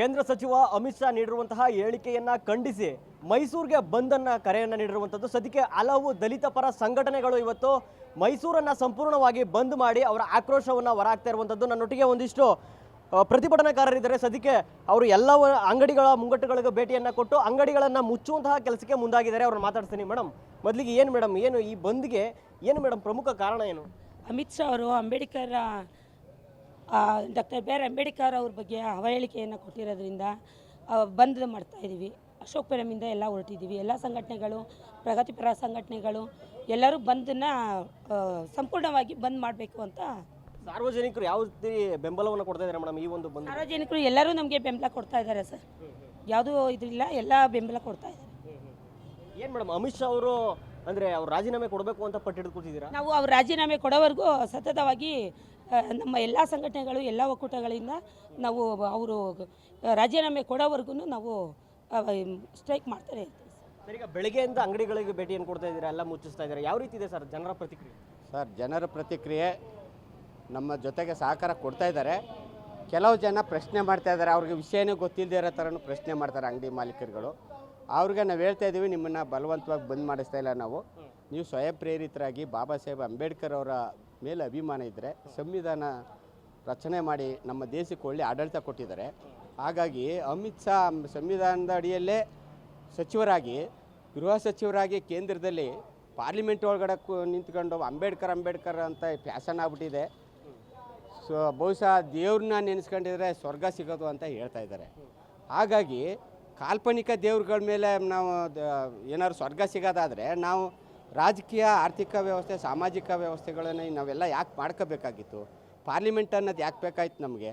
ಕೇಂದ್ರ ಸಚಿವ ಅಮಿತ್ ಶಾ ನೀಡಿರುವಂತಹ ಹೇಳಿಕೆಯನ್ನ ಖಂಡಿಸಿ ಮೈಸೂರಿಗೆ ಬಂದನ್ನ ಕರೆಯನ್ನ ನೀಡಿರುವಂಥದ್ದು. ಸದ್ಯಕ್ಕೆ ಹಲವು ದಲಿತ ಪರ ಸಂಘಟನೆಗಳು ಇವತ್ತು ಮೈಸೂರನ್ನ ಸಂಪೂರ್ಣವಾಗಿ ಬಂದ್ ಮಾಡಿ ಅವರ ಆಕ್ರೋಶವನ್ನ ಹೊರಹಾಕ್ತಾ ಇರುವಂಥದ್ದು. ನನ್ನೊಟ್ಟಿಗೆ ಒಂದಿಷ್ಟು ಪ್ರತಿಭಟನಾಕಾರರಿದ್ದಾರೆ. ಸದ್ಯಕ್ಕೆ ಅವರು ಎಲ್ಲ ಅಂಗಡಿಗಳ ಮುಂಗಟ್ಟುಗಳಿಗೆ ಭೇಟಿಯನ್ನ ಕೊಟ್ಟು ಅಂಗಡಿಗಳನ್ನು ಮುಚ್ಚುವಂತಹ ಕೆಲಸಕ್ಕೆ ಮುಂದಾಗಿದ್ದಾರೆ. ಅವ್ರನ್ನ ಮಾತಾಡ್ತೀನಿ ಮೇಡಮ್ ಮೊದಲಿಗೆ ಏನು ಮೇಡಮ್ ಏನು ಈ ಬಂದ್ಗೆ ಏನು ಮೇಡಮ್ ಪ್ರಮುಖ ಕಾರಣ ಏನು? ಅಮಿತ್ ಶಾ ಅವರು Ambedkar doctor B R Ambedkar ಅವ್ರ ಬಗ್ಗೆ ಅವಹೇಳಿಕೆಯನ್ನು ಕೊಟ್ಟಿರೋದ್ರಿಂದ ಬಂದ್ ಮಾಡ್ತಾ ಇದ್ದೀವಿ ಅಶೋಕ್ ಪೆರಮಿಂದ ಎಲ್ಲ ಹೊರಟಿದ್ದೀವಿ ಎಲ್ಲ ಸಂಘಟನೆಗಳು ಪ್ರಗತಿಪರ ಸಂಘಟನೆಗಳು ಎಲ್ಲರೂ ಬಂದನ್ನು ಸಂಪೂರ್ಣವಾಗಿ ಬಂದ್ ಮಾಡಬೇಕು ಅಂತ ಸಾರ್ವಜನಿಕರು ಯಾವ ರೀತಿ ಬೆಂಬಲವನ್ನು ಕೊಡ್ತಾ ಇದ್ದಾರೆ ಮೇಡಮ್ ಈ ಒಂದು ಬಂದ್? ಸಾರ್ವಜನಿಕರು ಎಲ್ಲರೂ ನಮಗೆ ಬೆಂಬಲ ಕೊಡ್ತಾ ಇದ್ದಾರೆ ಸರ್. ಯಾವುದೂ ಇದಿಲ್ಲ ಎಲ್ಲ ಬೆಂಬಲ ಕೊಡ್ತಾ ಇದ್ದಾರೆ. ಏನು ಮೇಡಮ್ ಅಮಿತ್ ಶಾ ಅವರು ಅಂದ್ರೆ ಅವ್ರು ರಾಜೀನಾಮೆ ಕೊಡಬೇಕು ಅಂತ ಪಟ್ಟಿಡಿದು ಕೂತಿದ್ದೀರಾ? ನಾವು ಅವ್ರ ರಾಜೀನಾಮೆ ಕೊಡೋವರೆಗೂ ಸತತವಾಗಿ ನಮ್ಮ ಎಲ್ಲ ಸಂಘಟನೆಗಳು ಎಲ್ಲ ಒಕ್ಕೂಟಗಳಿಂದ ನಾವು ಅವರು ರಾಜೀನಾಮೆ ಕೊಡೋವರೆಗೂ ನಾವು ಸ್ಟ್ರೈಕ್ ಮಾಡ್ತಾರೆ ಇರ್ತೀವಿ ಸರ್ ಈಗ ಬೆಳಗ್ಗೆಯಿಂದ ಅಂಗಡಿಗಳಿಗೆ ಭೇಟಿಯನ್ನು ಕೊಡ್ತಾ ಇದ್ದೀರಾ ಎಲ್ಲ ಮುಚ್ಚಿಸ್ತಾ ಇದ್ದಾರೆ ಯಾವ ರೀತಿ ಇದೆ ಸರ್ ಜನರ ಪ್ರತಿಕ್ರಿಯೆ? ಸರ್ ಜನರ ಪ್ರತಿಕ್ರಿಯೆ ನಮ್ಮ ಜೊತೆಗೆ ಸಹಕಾರ ಕೊಡ್ತಾ ಇದ್ದಾರೆ. ಕೆಲವು ಜನ ಪ್ರಶ್ನೆ ಮಾಡ್ತಾ ಇದ್ದಾರೆ ಅವ್ರಿಗೆ ವಿಷಯನೇ ಗೊತ್ತಿಲ್ಲದೆ ಇರೋ ಥರನೂ ಪ್ರಶ್ನೆ ಮಾಡ್ತಾರೆ ಅಂಗಡಿ ಮಾಲೀಕರುಗಳು. ಅವ್ರಿಗೆ ನಾವು ಹೇಳ್ತಾ ಇದ್ದೀವಿ ನಿಮ್ಮನ್ನು ಬಲವಂತವಾಗಿ ಬಂದ್ ಮಾಡಿಸ್ತಾ ಇಲ್ಲ ನಾವು. ನೀವು ಸ್ವಯಂ ಪ್ರೇರಿತರಾಗಿ ಬಾಬಾ ಸಾಹೇಬ್ ಅಂಬೇಡ್ಕರ್ ಅವರ ಮೇಲೆ ಅಭಿಮಾನ ಇದ್ದರೆ ಸಂವಿಧಾನ ರಚನೆ ಮಾಡಿ ನಮ್ಮ ದೇಶಕ್ಕೆ ಒಳ್ಳೆ ಆಡಳಿತ ಕೊಟ್ಟಿದ್ದಾರೆ. ಹಾಗಾಗಿ ಅಮಿತ್ ಶಾ ಸಂವಿಧಾನದ ಅಡಿಯಲ್ಲೇ ಸಚಿವರಾಗಿ, ಗೃಹ ಸಚಿವರಾಗಿ ಕೇಂದ್ರದಲ್ಲಿ ಪಾರ್ಲಿಮೆಂಟ್ ಒಳಗಡೆ ನಿಂತ್ಕೊಂಡು ಅಂಬೇಡ್ಕರ್ ಅಂಬೇಡ್ಕರ್ ಅಂತ ಫ್ಯಾಷನ್ ಆಗ್ಬಿಟ್ಟಿದೆ. ಸೊ, ಬಹುಶಃ ದೇವ್ರನ್ನ ನೆನೆಸ್ಕೊಂಡಿದ್ರೆ ಸ್ವರ್ಗ ಸಿಗೋದು ಅಂತ ಹೇಳ್ತಾ ಇದ್ದಾರೆ. ಹಾಗಾಗಿ ಕಾಲ್ಪನಿಕ ದೇವ್ರಗಳ ಮೇಲೆ ನಾವು ಏನಾದ್ರು ಸ್ವರ್ಗ ಸಿಗೋದಾದರೆ ನಾವು ರಾಜಕೀಯ, ಆರ್ಥಿಕ ವ್ಯವಸ್ಥೆ, ಸಾಮಾಜಿಕ ವ್ಯವಸ್ಥೆಗಳನ್ನು ನಾವೆಲ್ಲ ಯಾಕೆ ಮಾಡ್ಕೋಬೇಕಾಗಿತ್ತು? ಪಾರ್ಲಿಮೆಂಟ್ ಅನ್ನೋದು ಯಾಕೆ ಬೇಕಾಯ್ತು ನಮಗೆ?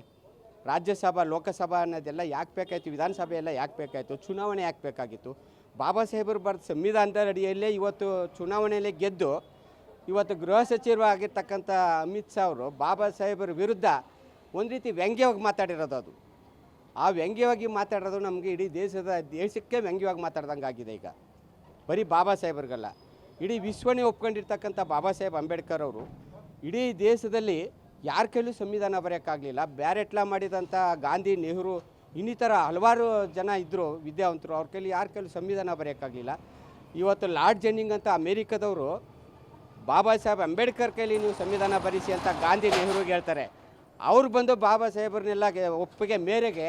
ರಾಜ್ಯಸಭಾ, ಲೋಕಸಭಾ ಅನ್ನೋದೆಲ್ಲ ಯಾಕೆ ಬೇಕಾಯಿತು? ವಿಧಾನಸಭೆ ಎಲ್ಲ ಯಾಕೆ ಬೇಕಾಯಿತು? ಚುನಾವಣೆ ಯಾಕೆ ಬೇಕಾಗಿತ್ತು? ಬಾಬಾ ಸಾಹೇಬರು ಬರೆದ ಸಂವಿಧಾನದ ಅಡಿಯಲ್ಲೇ ಇವತ್ತು ಚುನಾವಣೆಯಲ್ಲೇ ಗೆದ್ದು ಇವತ್ತು ಗೃಹ ಸಚಿವರಾಗಿರ್ತಕ್ಕಂಥ ಅಮಿತ್ ಶಾ ಅವರು ಬಾಬಾ ಸಾಹೇಬರ ವಿರುದ್ಧ ಒಂದು ರೀತಿ ವ್ಯಂಗ್ಯವಾಗಿ ಮಾತಾಡಿರೋದು ಅದು. ಆ ವ್ಯಂಗ್ಯವಾಗಿ ಮಾತಾಡೋದು ನಮಗೆ ಇಡೀ ದೇಶದ ದೇಶಕ್ಕೆ ವ್ಯಂಗ್ಯವಾಗಿ ಮಾತಾಡ್ದಂಗೆ ಆಗಿದೆ ಈಗ. ಬರೀ ಬಾಬಾ ಸಾಹೇಬ್ರಿಗಲ್ಲ, ಇಡೀ ವಿಶ್ವನೇ ಒಪ್ಕೊಂಡಿರ್ತಕ್ಕಂಥ ಬಾಬಾ ಸಾಹೇಬ್ ಅಂಬೇಡ್ಕರ್ ಅವರು ಇಡೀ ದೇಶದಲ್ಲಿ ಯಾರ ಕೈಲೂ ಸಂವಿಧಾನ ಬರೆಯೋಕ್ಕಾಗಲಿಲ್ಲ. ಬ್ಯಾರೆಟ್ಲಾ ಮಾಡಿದಂಥ ಗಾಂಧಿ, ನೆಹರು, ಇನ್ನಿತರ ಹಲವಾರು ಜನ ಇದ್ದರು ವಿದ್ಯಾವಂತರು, ಅವ್ರ ಕೈಲಿ ಯಾರ ಕೈಲೂ ಸಂವಿಧಾನ ಬರೆಯೋಕ್ಕಾಗಲಿಲ್ಲ. ಇವತ್ತು ಲಾರ್ಡ್ ಜೆನ್ನಿಂಗ್ ಅಂತ ಅಮೇರಿಕದವರು, ಬಾಬಾ ಸಾಹೇಬ್ ಅಂಬೇಡ್ಕರ್ ಕೈಲಿ ನೀವು ಸಂವಿಧಾನ ಬರೆಸಿ ಅಂತ ಗಾಂಧಿ ನೆಹರುಗೆ ಹೇಳ್ತಾರೆ. ಅವ್ರು ಬಂದು ಬಾಬಾ ಸಾಹೇಬ್ರನ್ನೆಲ್ಲ ಒಪ್ಪಿಗೆ ಮೇರೆಗೆ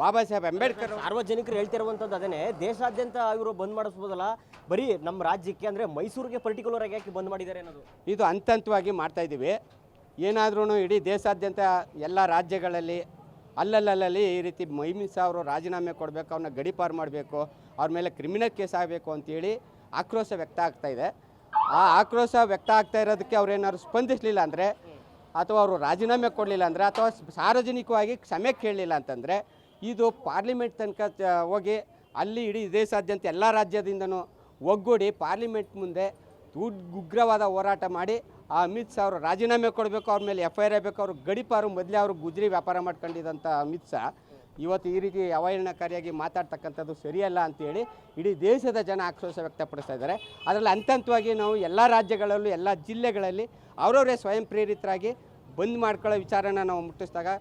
ಬಾಬಾ ಸಾಹೇಬ್ ಅಂಬೇಡ್ಕರ್ ಸಾರ್ವಜನಿಕರು ಹೇಳ್ತಿರುವಂಥದ್ದು ಅದೇನೆ ದೇಶಾದ್ಯಂತ ಇವರು ಬಂದ್ ಮಾಡಿಸ್ಬೋದಲ್ಲ ಬರೀ ನಮ್ಮ ರಾಜ್ಯಕ್ಕೆ ಅಂದರೆ ಮೈಸೂರಿಗೆ ಪರ್ಟಿಕ್ಯುಲರ್ ಆಗಿ ಯಾಕೆ ಬಂದ್ ಮಾಡಿದ್ದಾರೆ ಅನ್ನೋದು. ಇದು ಹಂತ ಹಂತವಾಗಿ ಮಾಡ್ತಾ ಇದ್ದೀವಿ. ಏನಾದ್ರೂ ಇಡೀ ದೇಶಾದ್ಯಂತ ಎಲ್ಲ ರಾಜ್ಯಗಳಲ್ಲಿ ಅಲ್ಲಲ್ಲಲ್ಲಿ ಈ ರೀತಿ ಮೈಮಿಸ ಅವರು ರಾಜೀನಾಮೆ ಕೊಡಬೇಕು ಅವ್ರನ್ನ ಗಡಿಪಾರು ಮಾಡಬೇಕು ಅವ್ರ ಮೇಲೆ ಕ್ರಿಮಿನಲ್ ಕೇಸ್ ಆಗಬೇಕು ಅಂತೇಳಿ ಆಕ್ರೋಶ ವ್ಯಕ್ತ ಆಗ್ತಾ ಇದೆ. ಆ ಆಕ್ರೋಶ ವ್ಯಕ್ತ ಆಗ್ತಾ ಇರೋದಕ್ಕೆ ಅವ್ರೇನಾದ್ರು ಸ್ಪಂದಿಸಲಿಲ್ಲ ಅಂದರೆ ಅಥವಾ ಅವರು ರಾಜೀನಾಮೆ ಕೊಡಲಿಲ್ಲ ಅಂದರೆ ಅಥವಾ ಸಾರ್ವಜನಿಕವಾಗಿ ಕ್ಷಮೆ ಕೇಳಲಿಲ್ಲ ಅಂತಂದರೆ ಇದು ಪಾರ್ಲಿಮೆಂಟ್ ತನಕ ಹೋಗಿ ಅಲ್ಲಿ ಇಡೀ ದೇಶಾದ್ಯಂತ ಎಲ್ಲ ರಾಜ್ಯದಿಂದನೂ ಒಗ್ಗೂಡಿ ಪಾರ್ಲಿಮೆಂಟ್ ಮುಂದೆ ಉಗ್ರವಾದ ಹೋರಾಟ ಮಾಡಿ ಆ ಅಮಿತ್ ಶಾ ಅವರು ರಾಜೀನಾಮೆ ಕೊಡಬೇಕು, ಅವ್ರ ಮೇಲೆ ಎಫ್ ಐ ಆರ್ ಆಗಬೇಕು ಅವರು ಗಡಿಪಾರು ಮೊದಲೇ ಅವರು ಗುಜರಿ ವ್ಯಾಪಾರ ಮಾಡ್ಕೊಂಡಿದ್ದಂಥ ಅಮಿತ್ ಶಾ. ಇವತ್ತು ಈ ರೀತಿ ಅವಹೇಳನಕಾರಿಯಾಗಿ ಮಾತಾಡ್ತಕ್ಕಂಥದ್ದು ಸರಿಯಲ್ಲ ಅಂತೇಳಿ ಇಡೀ ದೇಶದ ಜನ ಆಕ್ರೋಶ ವ್ಯಕ್ತಪಡಿಸ್ತಾ ಇದ್ದಾರೆ. ಅದರಲ್ಲಿ ಅಂತಂತವಾಗಿ ನಾವು ಎಲ್ಲ ರಾಜ್ಯಗಳಲ್ಲೂ, ಎಲ್ಲ ಜಿಲ್ಲೆಗಳಲ್ಲಿ ಅವರವರೇ ಸ್ವಯಂ ಪ್ರೇರಿತರಾಗಿ ಬಂದ್ ಮಾಡ್ಕೊಳ್ಳೋ ವಿಚಾರನ ನಾವು ಮುಟ್ಟಿಸಿದಾಗ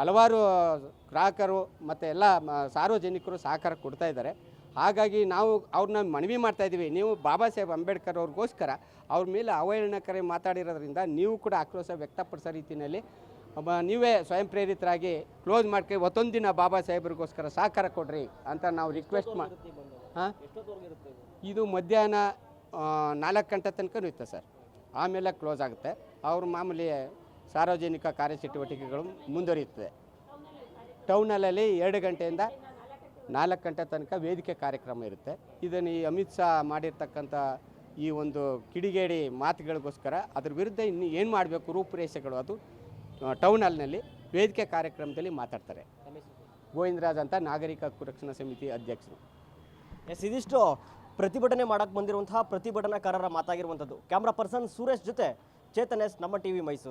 ಹಲವಾರು ಗ್ರಾಹಕರು ಮತ್ತು ಎಲ್ಲ ಸಾರ್ವಜನಿಕರು ಸಹಕಾರ ಕೊಡ್ತಾ ಇದ್ದಾರೆ. ಹಾಗಾಗಿ ನಾವು ಅವ್ರನ್ನ ಮನವಿ ಮಾಡ್ತಾ ಇದ್ದೀವಿ. ನೀವು ಬಾಬಾ ಸಾಹೇಬ್ ಅಂಬೇಡ್ಕರ್ ಅವ್ರಿಗೋಸ್ಕರ ಅವ್ರ ಮೇಲೆ ಅವಹೇಳನಕಾರಿ ಮಾತಾಡಿರೋದ್ರಿಂದ ನೀವು ಕೂಡ ಆಕ್ರೋಶ ವ್ಯಕ್ತಪಡಿಸೋ ರೀತಿಯಲ್ಲಿ ನೀವೇ ಸ್ವಯಂ ಪ್ರೇರಿತರಾಗಿ ಕ್ಲೋಸ್ ಮಾಡ್ಕೊಂಡು ಮತ್ತೊಂದು ದಿನ ಬಾಬಾ ಸಾಹೇಬ್ರಿಗೋಸ್ಕರ ಸಹಕಾರ ಕೊಡ್ರಿ ಅಂತ ನಾವು ರಿಕ್ವೆಸ್ಟ್ ಮಾಡಿ ಹಾಂ? ಇದು ಮಧ್ಯಾಹ್ನ ನಾಲ್ಕು ಗಂಟೆ ತನಕ ಇರುತ್ತೆ ಸರ್. ಆಮೇಲೆ ಕ್ಲೋಸ್ ಆಗುತ್ತೆ. ಅವ್ರ ಮಾಮೂಲಿ ಸಾರ್ವಜನಿಕ ಕಾರ್ಯಚಟುವಟಿಕೆಗಳು ಮುಂದುವರಿಯುತ್ತದೆ ಟೌನಲ್ಲಿ ಎರಡು ಗಂಟೆಯಿಂದ ನಾಲ್ಕು ಗಂಟೆ ತನಕ ವೇದಿಕೆ ಕಾರ್ಯಕ್ರಮ ಇರುತ್ತೆ. ಇದನ್ನು ಈ ಅಮಿತ್ ಶಾ ಮಾಡಿರ್ತಕ್ಕಂಥ ಈ ಒಂದು ಕಿಡಿಗೇಡಿ ಮಾತುಗಳಿಗೋಸ್ಕರ ಅದ್ರ ವಿರುದ್ಧ ಇನ್ನು ಏನು ಮಾಡಬೇಕು? ರೂಪುರೇಷೆಗಳು ಅದು ಟೌನ್ ಹಾಲ್ನಲ್ಲಿ ವೇದಿಕೆ ಕಾರ್ಯಕ್ರಮದಲ್ಲಿ ಮಾತಾಡ್ತಾರೆ. ಗೋವಿಂದರಾಜ್ ಅಂತ ನಾಗರಿಕ ರಕ್ಷಣಾ ಸಮಿತಿ ಅಧ್ಯಕ್ಷರು. ಎಸ್ ಇದಿಷ್ಟು ಪ್ರತಿಭಟನೆ ಮಾಡಕ್ಕೆ ಬಂದಿರುವಂತಹ ಪ್ರತಿಭಟನಾಕಾರರ ಮಾತಾಗಿರುವಂಥದ್ದು. ಕ್ಯಾಮ್ರಾ ಪರ್ಸನ್ ಸುರೇಶ್ ಜೊತೆ ಚೇತನ್ ಎಸ್ ನಮ್ಮ ಟಿವಿ ಮೈಸೂರು.